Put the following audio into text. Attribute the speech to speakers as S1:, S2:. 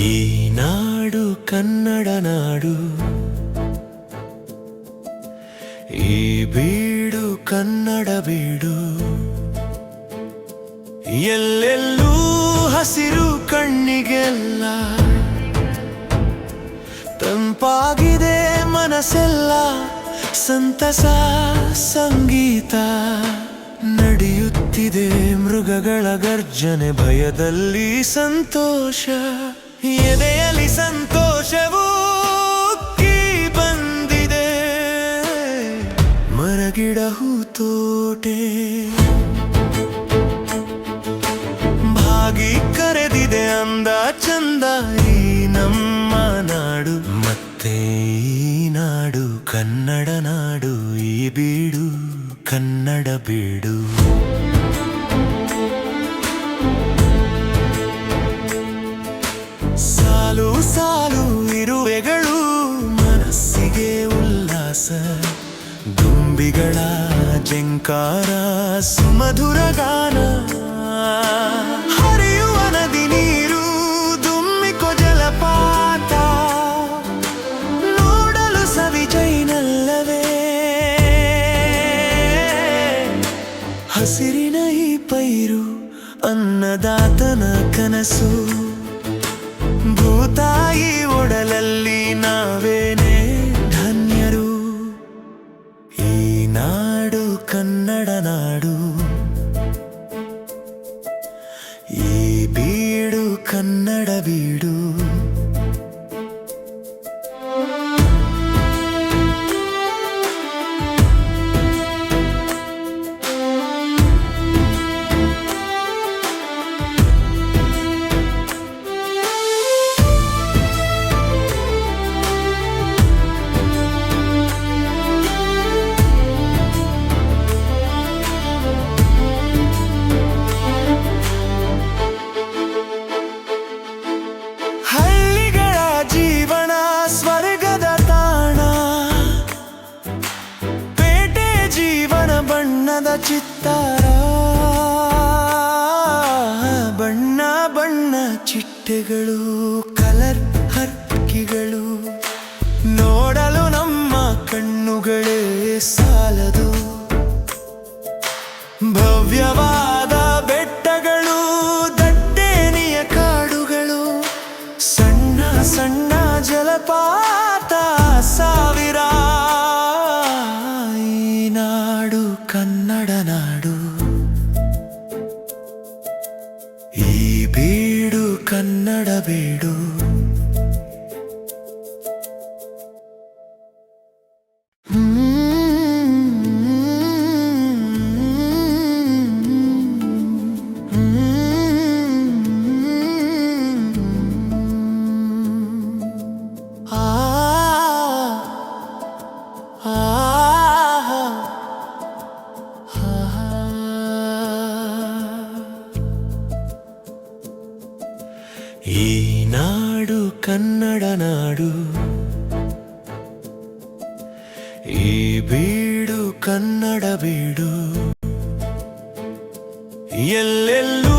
S1: ఈనాడు కన్నడ నాడు ಬೀಡು ಕನ್ನಡ ಬೀಡು. ಎಲ್ಲೆಲ್ಲೂ ಹಸಿರು ಕಣ್ಣಿಗೆಲ್ಲ ತಂಪಾಗಿದೆ ಮನಸ್ಸೆಲ್ಲ. ಸಂತಸ ಸಂಗೀತ ನಡೆಯುತ್ತಿದೆ ಮೃಗಗಳ ಗರ್ಜನೆ ಭಯದಲ್ಲಿ ಸಂತೋಷ ಎದೆಯಲ್ಲಿ ಸಂತೋಷವು ಅಂದ ಚಂದ ಈ ನಮ್ಮ ನಾಡು. ಮತ್ತೆ ಈ ನಾಡು, ಕನ್ನಡ ನಾಡು, ಈ ಬೀಡು, ಕನ್ನಡ ಬೀಡು. ಸಾಲು ಸಾಲು ಇರುವೆಗಳು, ಮನಸ್ಸಿಗೆ ಉಲ್ಲಾಸ. ದುಂಬಿಗಳ ಜಂಕಾರ, ಸುಮಧುರ ಗಾನ. ಅನ್ನದಾತನ ಕನಸು. ಭೂತಾಯಿ ಒಡಲಲ್ಲಿ ನಾವೇನೆ ಧನ್ಯರು. ಈ ನಾಡು ಕನ್ನಡ ನಾಡು. ಈ ಬೀಡು ಕನ್ನಡ ಬೀಡು. ಬಣ್ಣದ ಚಿತ್ತಾರ. ಬಣ್ಣ ಬಣ್ಣ ಚಿಟ್ಟೆಗಳು, ಕಲರ್ ಹಕ್ಕಿಗಳು. ನೋಡಲು ನಮ್ಮ ಕಣ್ಣುಗಳೇ ಸಾಲದು. ಭವ್ಯವಾದ ಬೆಟ್ಟಗಳು, ದಟ್ಟೇನಿಯ ಕಾಡುಗಳು. ಸಣ್ಣ ಸಣ್ಣ ಜಲಪಾತ ಕನ್ನಡ ಈ ನಾಡು ಕನ್ನಡ ನಾಡು ಈ ಬೀಡು ಕನ್ನಡ ಬೀಡು ಎಲ್ಲೆಲ್ಲೂ